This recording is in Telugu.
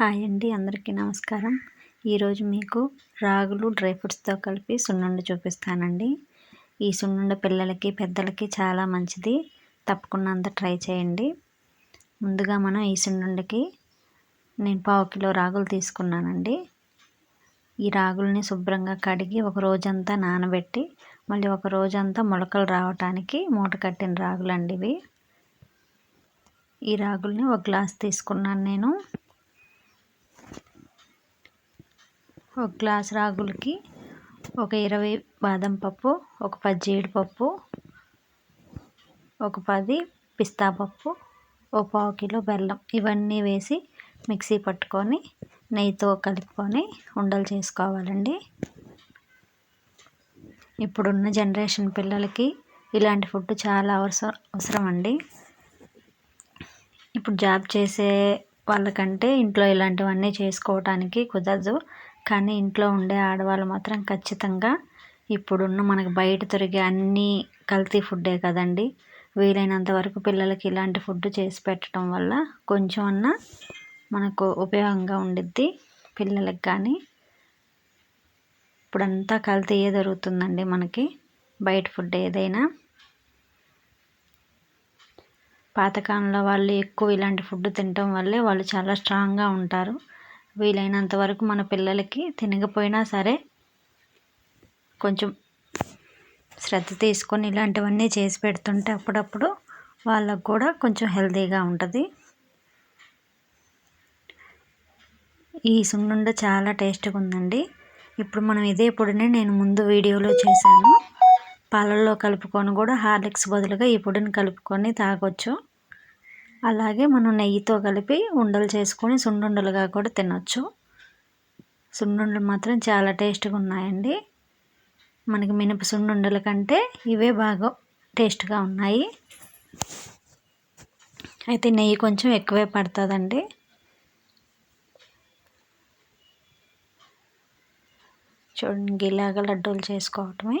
హాయ్ అండి అందరికీ నమస్కారం. ఈరోజు మీకు రాగులు డ్రై ఫ్రూట్స్తో కలిపి సున్నుండ చూపిస్తానండి. ఈ సున్నుండ పిల్లలకి పెద్దలకి చాలా మంచిది. తప్పకుండా అంతా ట్రై చేయండి. ముందుగా మనం ఈ సున్నుండకి నేను పావు కిలో రాగులు తీసుకున్నానండి. ఈ రాగుల్ని శుభ్రంగా కడిగి ఒక రోజంతా నానబెట్టి మళ్ళీ ఒక రోజంతా మొలకలు రావటానికి మూట కట్టిన రాగులండి ఇవి. ఈ రాగుల్ని ఒక గ్లాస్ తీసుకున్నాను నేను. ఒక గ్లాస్ రాగులకి ఒక ఇరవై బాదం పప్పు ఒక పది జీడిపప్పు ఒక పది పిస్తా పప్పు ఒక పావు కిలో బెల్లం. ఇవన్నీ వేసి మిక్సీ పట్టుకొని నెయ్యితో కలుపుకొని ఉండలు చేసుకోవాలండి. ఇప్పుడున్న జనరేషన్ పిల్లలకి ఇలాంటి ఫుడ్ చాలా అవసరం అవసరం అండి ఇప్పుడు జాబ్ చేసే వాళ్ళకంటే ఇంట్లో ఇలాంటివన్నీ చేసుకోవటానికి కుదరదు. కానీ ఇంట్లో ఉండే ఆడవాళ్ళు మాత్రం ఖచ్చితంగా ఇప్పుడున్న మనకు బయట దొరికే అన్నీ కల్తీ ఫుడ్డే కదండి. వీలైనంత వరకు పిల్లలకి ఇలాంటి ఫుడ్ చేసి పెట్టడం వల్ల కొంచెం అన్నా మనకు ఉపయోగంగా ఉండిద్ది పిల్లలకి కానీ. ఇప్పుడంతా కల్తీయే దొరుకుతుందండి మనకి బయట ఫుడ్ ఏదైనా. పాతకాలంలో వాళ్ళు ఎక్కువ ఇలాంటి ఫుడ్ తినటం వల్లే వాళ్ళు చాలా స్ట్రాంగ్గా ఉంటారు. వీలైనంత వరకు మన పిల్లలకి తినకపోయినా సరే కొంచెం శ్రద్ధ తీసుకొని ఇలాంటివన్నీ చేసి పెడుతుంటే అప్పుడప్పుడు వాళ్ళకు కూడా కొంచెం హెల్తీగా ఉంటుంది. ఈ సున్నుండ చాలా టేస్ట్గా ఉందండి. ఇప్పుడు మనం ఇదే పొడిని నేను ముందు వీడియోలో చేశాను. పాలల్లో కలుపుకొని కూడా హార్లిక్స్ బదులుగా ఈ పొడిని కలుపుకొని తాగొచ్చు. అలాగే మనం నెయ్యితో కలిపి ఉండలు చేసుకొని సున్నుండలుగా కూడా తినొచ్చు. సున్నుండలు మాత్రం చాలా టేస్ట్గా ఉన్నాయండి. మనకి మినప సున్నుండల కంటే ఇవే బాగా టేస్ట్గా ఉన్నాయి. అయితే నెయ్యి కొంచెం ఎక్కువే పడుతుందండి. చూడండి ఇలాగ లడ్డూలు చేసుకోవటమే.